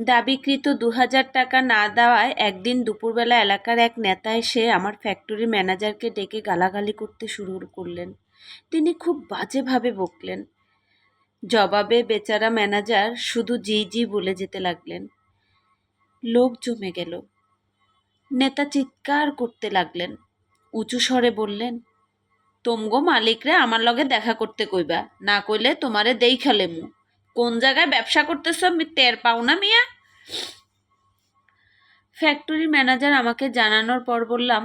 দাবিকৃত দু হাজার টাকা না দেওয়ায় একদিন দুপুরবেলা এলাকার এক নেতা এসে আমার ফ্যাক্টরি ম্যানেজারকে ডেকে গালাগালি করতে শুরু করলেন। তিনি খুব বাজেভাবে বকলেন। জবাবে বেচারা ম্যানেজার শুধু জি জি বলে যেতে লাগলেন। লোক জমে গেল। নেতা চিৎকার করতে লাগলেন। উঁচু স্বরে বললেন, তোমগো মালিকরে আমার লগে দেখা করতে কইবা, না কইলে তোমারে দেই খেলেমু কোন জায়গায় ব্যবসা করতেছ? আমি টের পাও না, মিয়া। ফ্যাক্টরি ম্যানেজার আমাকে জানানোর পর বললাম,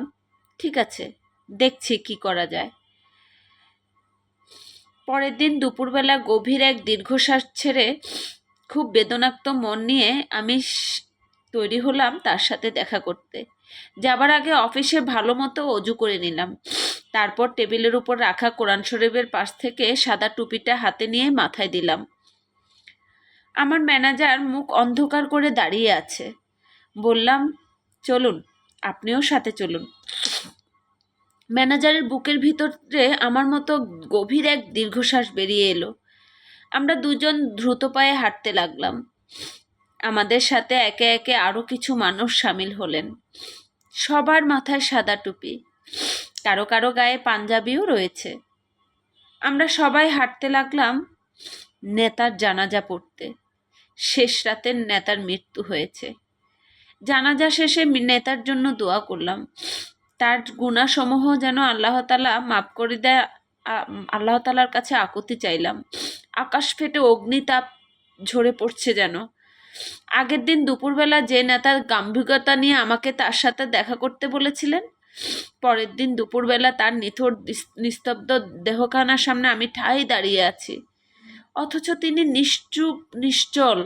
ঠিক আছে, দেখছি কি করা যায়। পরের দিন দুপুরবেলা গভীর এক দীর্ঘশ্বাস ছেড়ে খুব বেদনাক্ত মন নিয়ে আমি তৈরি হলাম তার সাথে দেখা করতে। যাবার আগে অফিসে ভালো মতো অজু করে নিলাম। তারপর টেবিলের উপর রাখা কোরআন শরীফের পাশ থেকে সাদা টুপিটা হাতে নিয়ে মাথায় দিলাম। আমার ম্যানেজার মুখ অন্ধকার করে দাঁড়িয়ে আছে। বললাম, চলুন, আপনিও সাথে চলুন। ম্যানেজারের বুকের ভিতরে আমার মতো গভীর এক দীর্ঘশ্বাস বেরিয়ে এলো। আমরা দুজন দ্রুত পায়ে হাঁটতে লাগলাম। আমাদের সাথে একে একে আরও কিছু মানুষ সামিল হলেন। সবার মাথায় সাদা টুপি, কারও কারও গায়ে পাঞ্জাবিও রয়েছে। আমরা সবাই হাঁটতে লাগলাম নেতার জানাজা পড়তে। শেষ রাতের নেতার মৃত্যু হয়েছে। জানাজা শেষে নেতার জন্য দোয়া করলাম। তার গুণাসমূহ যেন আল্লাহ তালা মাফ করে দেয় আল্লাহ তালার কাছে আকুতি চাইলাম। আকাশ ফেটে অগ্নিতাপ ঝরে পড়ছে যেন। আগের দিন দুপুরবেলা যে নেতার গাম্ভীরতা নিয়ে আমাকে তার সাথে দেখা করতে বলেছিলেন, পরের দিন দুপুরবেলা তার নিথর নিস্তব্ধ দেহখানার সামনে আমি ঠাই দাঁড়িয়ে আছি। অথচ তিনি নিশ্চুপ, নিশ্চল।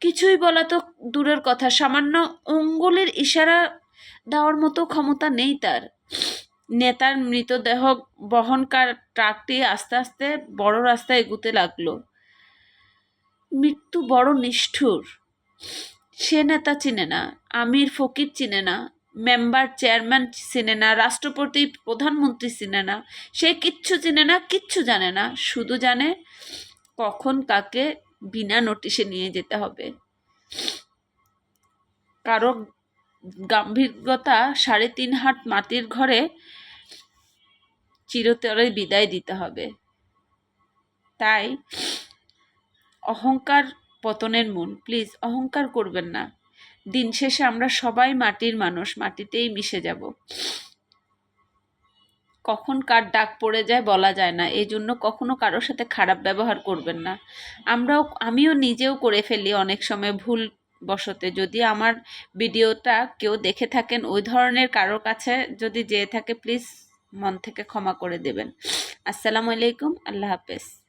কিছুই বলা তো দূরের কথা, সামান্য অঙ্গুলির ইশারা দেওয়ার মতো ক্ষমতা নেই তার। নেতার মৃতদেহ বহনকার ট্রাকটি আস্তে আস্তে বড় রাস্তায় এগুতে লাগল। মৃত্যু বড় নিষ্ঠুর। সে নেতা চিনে না, আমির ফকির চিনে না, মেম্বার, চেয়ারম্যান চিনে না, রাষ্ট্রপতি, প্রধানমন্ত্রী চিনে না, সে কিচ্ছু চিনে না, কিচ্ছু জানে না, শুধু জানে কখন কাকে বিনা নোটিশে নিয়ে যেতে হবে? কারও গাম্ভীর্যতা সাড়ে তিন হাত মাটির ঘরে চিরতরে বিদায় দিতে হবে। তাই অহংকার পতনের মূল প্লিজ অহংকার করবেন না। দিন শেষে আমরা সবাই মাটির মানুষ, মাটিতেই মিশে যাব। কখন কার ডাক পড়ে যায় বলা যায় না। এই জন্য কখনো কারোর সাথে খারাপ ব্যবহার করবেন না। আমরাও, আমিও নিজেও করে ফেলি অনেক সময় ভুল বসতে যদি আমার ভিডিওটা কেউ দেখে থাকেন, ওই ধরনের কারোর কাছে যদি যেয়ে থাকে, প্লিজ মন থেকে ক্ষমা করে দেবেন। আসসালামু আলাইকুম, আল্লাহ হাফেজ।